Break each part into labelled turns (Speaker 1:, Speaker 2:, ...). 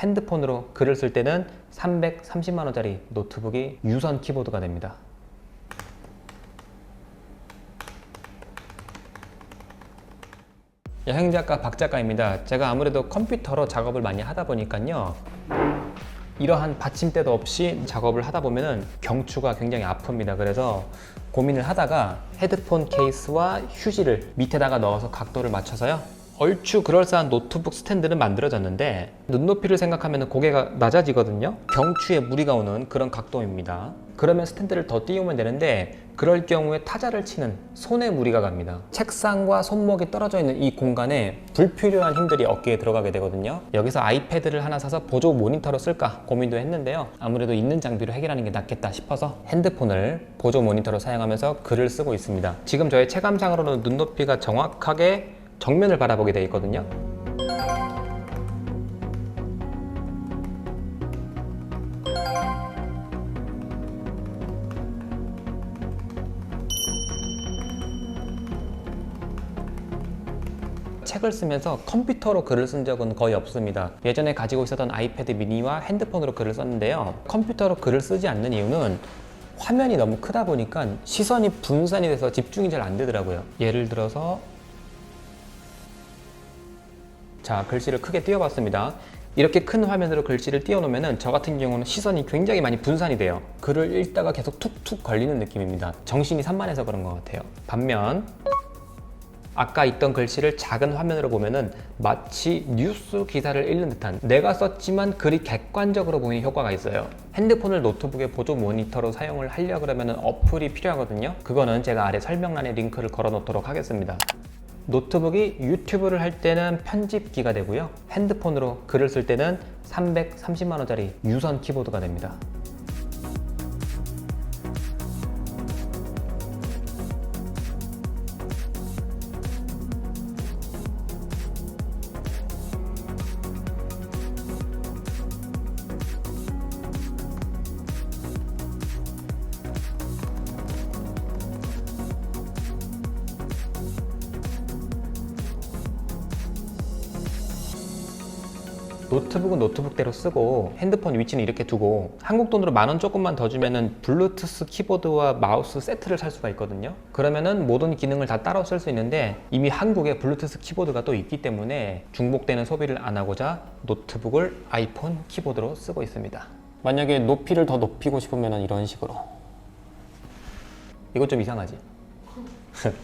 Speaker 1: 핸드폰으로 글을 쓸 때는 330만 원짜리 노트북이 유선 키보드가 됩니다. 여행작가 박작가입니다. 제가 아무래도 컴퓨터로 작업을 많이 하다 보니까요. 이러한 받침대도 없이 작업을 하다 보면은 경추가 굉장히 아픕니다. 그래서 고민을 하다가 헤드폰 케이스와 휴지를 밑에다가 넣어서 각도를 맞춰서요. 얼추 그럴싸한 노트북 스탠드는 만들어졌는데 눈높이를 생각하면 고개가 낮아지거든요. 경추에 무리가 오는 그런 각도입니다. 그러면 스탠드를 더 띄우면 되는데 그럴 경우에 타자를 치는 손에 무리가 갑니다. 책상과 손목이 떨어져 있는 이 공간에 불필요한 힘들이 어깨에 들어가게 되거든요. 여기서 아이패드를 하나 사서 보조 모니터로 쓸까 고민도 했는데요. 아무래도 있는 장비로 해결하는 게 낫겠다 싶어서 핸드폰을 보조 모니터로 사용하면서 글을 쓰고 있습니다. 지금 저의 체감상으로는 눈높이가 정확하게 정면을 바라보게 되어 있거든요. 책을 쓰면서 컴퓨터로 글을 쓴 적은 거의 없습니다. 예전에 가지고 있었던 아이패드 미니와 핸드폰으로 글을 썼는데요. 컴퓨터로 글을 쓰지 않는 이유는 화면이 너무 크다 보니까 시선이 분산이 돼서 집중이 잘 안 되더라고요. 예를 들어서 자, 글씨를 크게 띄워봤습니다. 이렇게 큰 화면으로 글씨를 띄워놓으면 저 같은 경우는 시선이 굉장히 많이 분산이 돼요. 글을 읽다가 계속 툭툭 걸리는 느낌입니다. 정신이 산만해서 그런 것 같아요. 반면 아까 있던 글씨를 작은 화면으로 보면은 마치 뉴스 기사를 읽는 듯한 내가 썼지만 글이 객관적으로 보이는 효과가 있어요. 핸드폰을 노트북의 보조 모니터로 사용을 하려 그러면 어플이 필요하거든요. 그거는 제가 아래 설명란에 링크를 걸어 놓도록 하겠습니다. 노트북이 유튜브를 할 때는 편집기가 되고요. 핸드폰으로 글을 쓸 때는 330만 원짜리 유선 키보드가 됩니다. 노트북은 노트북대로 쓰고 핸드폰 위치는 이렇게 두고 한국 돈으로 만 원 조금만 더 주면은 블루투스 키보드와 마우스 세트를 살 수가 있거든요. 그러면은 모든 기능을 다 따로 쓸 수 있는데 이미 한국에 블루투스 키보드가 또 있기 때문에 중복되는 소비를 안 하고자 노트북을 아이폰 키보드로 쓰고 있습니다. 만약에 높이를 더 높이고 싶으면 이런 식으로 이거 좀 이상하지?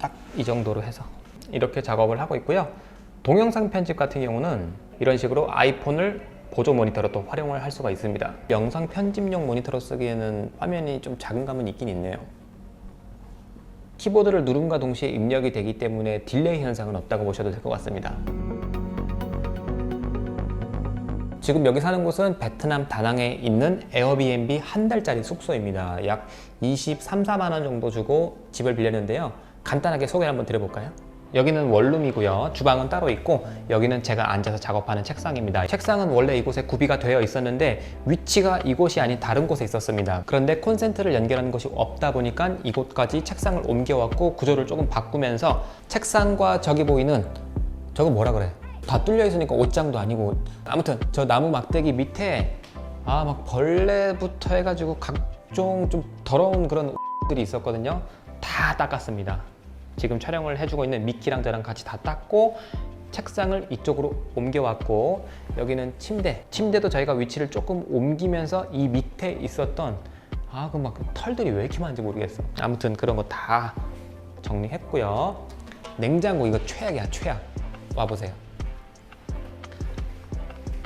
Speaker 1: 딱 이 정도로 해서 이렇게 작업을 하고 있고요. 동영상 편집 같은 경우는 이런 식으로 아이폰을 보조 모니터로 또 활용을 할 수가 있습니다. 영상 편집용 모니터로 쓰기에는 화면이 좀 작은 감은 있긴 있네요. 키보드를 누름과 동시에 입력이 되기 때문에 딜레이 현상은 없다고 보셔도 될 것 같습니다. 지금 여기 사는 곳은 베트남 다낭에 있는 에어비앤비 한 달짜리 숙소입니다. 약 23, 4만 원 정도 주고 집을 빌렸는데요. 간단하게 소개를 한번 드려볼까요? 여기는 원룸이고요. 주방은 따로 있고 여기는 제가 앉아서 작업하는 책상입니다. 책상은 원래 이곳에 구비가 되어 있었는데 위치가 이곳이 아닌 다른 곳에 있었습니다. 그런데 콘센트를 연결하는 곳이 없다 보니까 이곳까지 책상을 옮겨왔고 구조를 조금 바꾸면서 책상과 저기 보이는 저거 뭐라 그래? 다 뚫려 있으니까 옷장도 아니고 아무튼 저 나무 막대기 밑에 아 막 벌레부터 해가지고 각종 좀 더러운 그런 들이 있었거든요. 다 닦았습니다. 지금 촬영을 해주고 있는 미키랑 저랑 같이 다 닦고 책상을 이쪽으로 옮겨왔고 여기는 침대. 침대도 저희가 위치를 조금 옮기면서 이 밑에 있었던 아 그 막 털들이 왜 이렇게 많은지 모르겠어. 아무튼 그런 거 다 정리했고요. 냉장고 이거 최악이야 최악. 와보세요.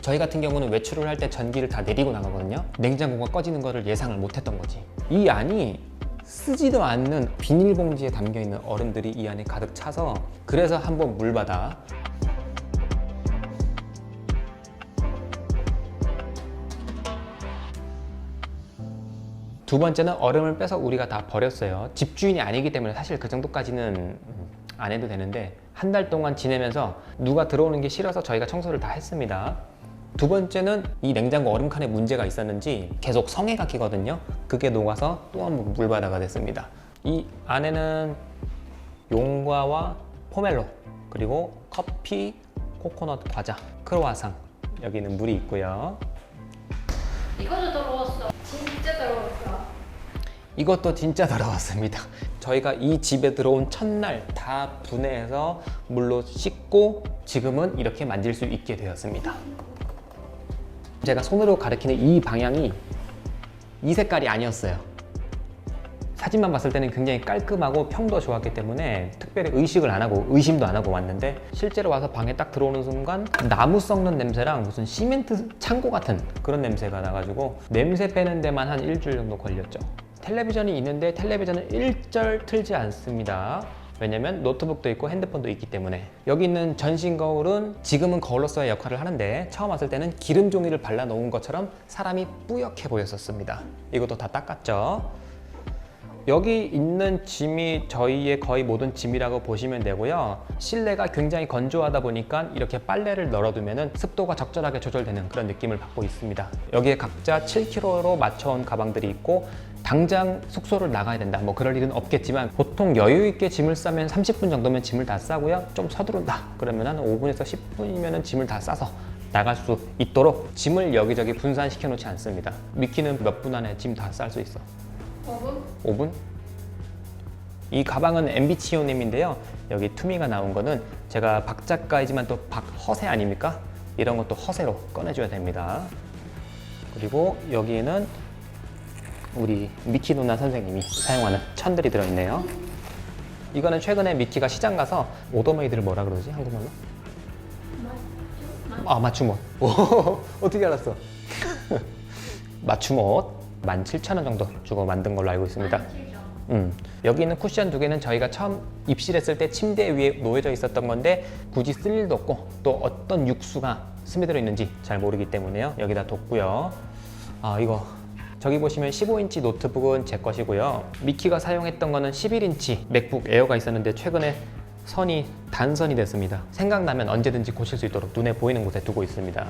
Speaker 1: 저희 같은 경우는 외출을 할 때 전기를 다 내리고 나가거든요. 냉장고가 꺼지는 거를 예상을 못했던 거지. 이 안이 쓰지도 않는 비닐봉지에 담겨 있는 얼음들이 이 안에 가득 차서 그래서 한번 물 받아 두 번째는 얼음을 빼서 우리가 다 버렸어요. 집주인이 아니기 때문에 사실 그 정도까지는 음, 안 해도 되는데 한 달 동안 지내면서 누가 들어오는 게 싫어서 저희가 청소를 다 했습니다. 두 번째는 이 냉장고 얼음칸에 문제가 있었는지 계속 성에가 끼거든요. 그게 녹아서 또 한 번 물바다가 됐습니다. 이 안에는 용과와 포멜로 그리고 커피, 코코넛 과자, 크로와상 여기는 물이 있고요.
Speaker 2: 이거도 더러웠어. 진짜 더러웠어.
Speaker 1: 이것도 진짜 더러웠습니다. 저희가 이 집에 들어온 첫날 다 분해해서 물로 씻고 지금은 이렇게 만질 수 있게 되었습니다. 제가 손으로 가리키는 이 방향이 이 색깔이 아니었어요. 사진만 봤을 때는 굉장히 깔끔하고 평도 좋았기 때문에 특별히 의식을 안 하고 의심도 안 하고 왔는데 실제로 와서 방에 딱 들어오는 순간 나무 썩는 냄새랑 무슨 시멘트 창고 같은 그런 냄새가 나가지고 냄새 빼는 데만 한 일주일 정도 걸렸죠. 텔레비전이 있는데 텔레비전은 일절 틀지 않습니다. 왜냐면 노트북도 있고 핸드폰도 있기 때문에 여기 있는 전신 거울은 지금은 거울로서의 역할을 하는데 처음 왔을 때는 기름 종이를 발라 놓은 것처럼 사람이 뿌옇게 보였었습니다. 이것도 다 닦았죠. 여기 있는 짐이 저희의 거의 모든 짐이라고 보시면 되고요. 실내가 굉장히 건조하다 보니까 이렇게 빨래를 널어두면 습도가 적절하게 조절되는 그런 느낌을 받고 있습니다. 여기에 각자 7kg로 맞춰온 가방들이 있고 당장 숙소를 나가야 된다. 뭐 그럴 일은 없겠지만 보통 여유 있게 짐을 싸면 30분 정도면 짐을 다 싸고요. 좀 서두른다. 그러면 한 5분에서 10분이면 짐을 다 싸서 나갈 수 있도록 짐을 여기저기 분산시켜 놓지 않습니다. 미키는 몇 분 안에 짐 다 쌀 수 있어.
Speaker 2: 5분?
Speaker 1: 5분? 이 가방은 엠비치오님인데요. 여기 투미가 나온 거는 제가 박 작가이지만 또 박허세 아닙니까? 이런 것도 허세로 꺼내줘야 됩니다. 그리고 여기에는 우리 미키 누나 선생님이 사용하는 천들이 들어있네요. 이거는 최근에 미키가 시장 가서 오더메이드를 뭐라 그러지 한국말로? 아 맞춤옷. 오, 어떻게 알았어? 맞춤옷 17,000원 정도 주고 만든 걸로 알고 있습니다. 음, 여기 있는 쿠션 두 개는 저희가 처음 입실했을 때 침대 위에 놓여져 있었던 건데 굳이 쓸 일도 없고 또 어떤 육수가 스며들어 있는지 잘 모르기 때문에요. 여기다 뒀고요. 아 이거 저기 보시면 15인치 노트북은 제 것이고요. 미키가 사용했던 거는 11인치 맥북 에어가 있었는데 최근에 선이 단선이 됐습니다. 생각나면 언제든지 고칠 수 있도록 눈에 보이는 곳에 두고 있습니다.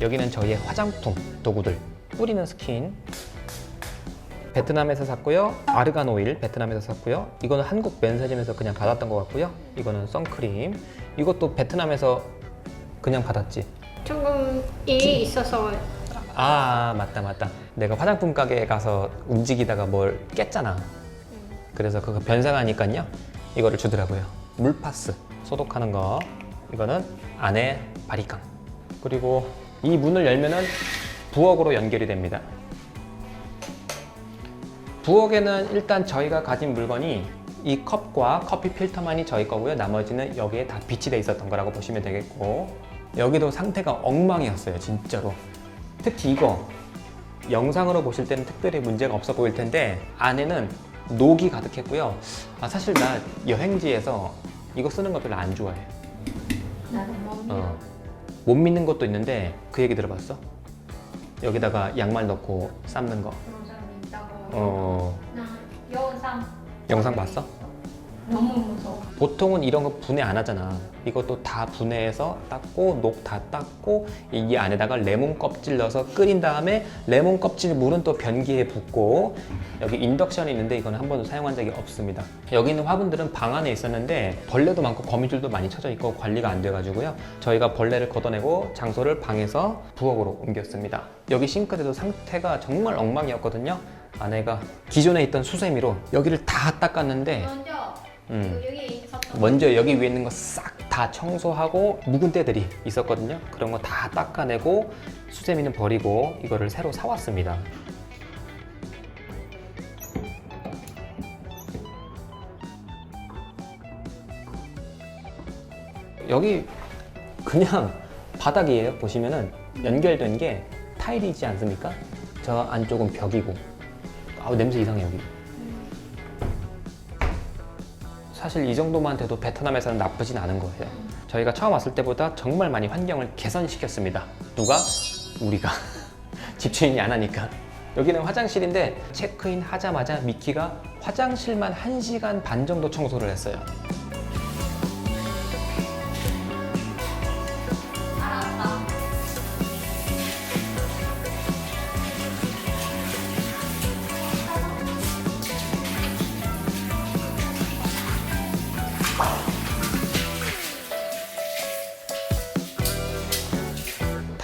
Speaker 1: 여기는 저희의 화장품 도구들. 뿌리는 스킨. 베트남에서 샀고요. 아르간 오일 베트남에서 샀고요. 이거는 한국 면세점에서 그냥 받았던 것 같고요. 이거는 선크림. 이것도 베트남에서 그냥 받았지.
Speaker 2: 조금 일이 있어서
Speaker 1: 아 맞다 맞다. 내가 화장품 가게에 가서 움직이다가 뭘 깼잖아. 그래서 그거 변상하니까요. 이거를 주더라고요. 물파스. 소독하는 거. 이거는 안에 바리깡. 그리고 이 문을 열면은 부엌으로 연결이 됩니다 부엌에는 일단 저희가 가진 물건이 이 컵과 커피 필터만이 저희 거고요 나머지는 여기에 다 비치돼 있었던 거라고 보시면 되겠고 여기도 상태가 엉망이었어요 진짜로 특히 이거 영상으로 보실 때는 특별히 문제가 없어 보일 텐데 안에는 녹이 가득했고요. 아, 사실 나 여행지에서 이거 쓰는 거 별로 안 좋아해.
Speaker 2: 나는 못 믿어.
Speaker 1: 어. 못 믿는 것도 있는데 그 얘기 들어봤어? 여기다가 양말 넣고 삶는 거.
Speaker 2: 사람이 있다고.
Speaker 1: 어.
Speaker 2: 나 영상
Speaker 1: 영상 봤어?
Speaker 2: 너무 무서워.
Speaker 1: 보통은 이런 거 분해 안 하잖아. 이것도 다 분해해서 닦고 녹 다 닦고 이 안에다가 레몬 껍질 넣어서 끓인 다음에 레몬 껍질 물은 또 변기에 붓고 여기 인덕션이 있는데 이거는 한 번도 사용한 적이 없습니다. 여기 있는 화분들은 방 안에 있었는데 벌레도 많고 거미줄도 많이 쳐져 있고 관리가 안 돼가지고요. 저희가 벌레를 걷어내고 장소를 방에서 부엌으로 옮겼습니다. 여기 싱크대도 상태가 정말 엉망이었거든요. 아내가 기존에 있던 수세미로 여기를 다 닦았는데
Speaker 2: 먼저
Speaker 1: 음.
Speaker 2: 여기 있었던
Speaker 1: 먼저 여기 위에 있는 거 싹 다 청소하고 묵은 때들이 있었거든요. 그런 거 다 닦아내고 수세미는 버리고 이거를 새로 사왔습니다. 여기 그냥 바닥이에요. 보시면은 연결된 게 타일이지 않습니까? 저 안쪽은 벽이고 아우 냄새 이상해 여기 사실 이 정도만 돼도 베트남에서는 나쁘진 않은 거예요. 저희가 처음 왔을 때보다 정말 많이 환경을 개선시켰습니다. 누가? 우리가. 집주인이 안 하니까. 여기는 화장실인데 체크인 하자마자 미키가 화장실만 1시간 반 정도 청소를 했어요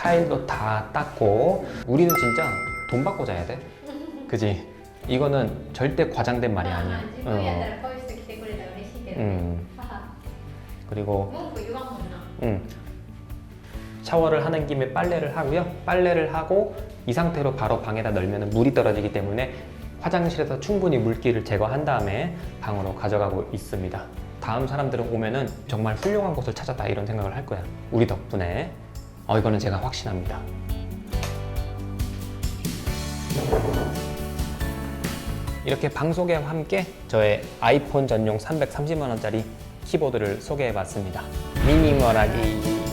Speaker 1: 타일도 다 닦고 우리는 진짜 돈 받고 자야 돼. 그지? 이거는 절대 과장된 말이 아니야. 어. 음. 그리고 음. 샤워를 하는 김에 빨래를 하고요. 빨래를 하고 이 상태로 바로 방에다 넣으면 물이 떨어지기 때문에 화장실에서 충분히 물기를 제거한 다음에 방으로 가져가고 있습니다. 다음 사람들은 오면은 정말 훌륭한 곳을 찾았다 이런 생각을 할 거야. 우리 덕분에. 어 이거는 제가 확신합니다 이렇게 방 소개와 함께 저의 아이폰 전용 330만 원짜리 키보드를 소개해봤습니다. 미니멀하기.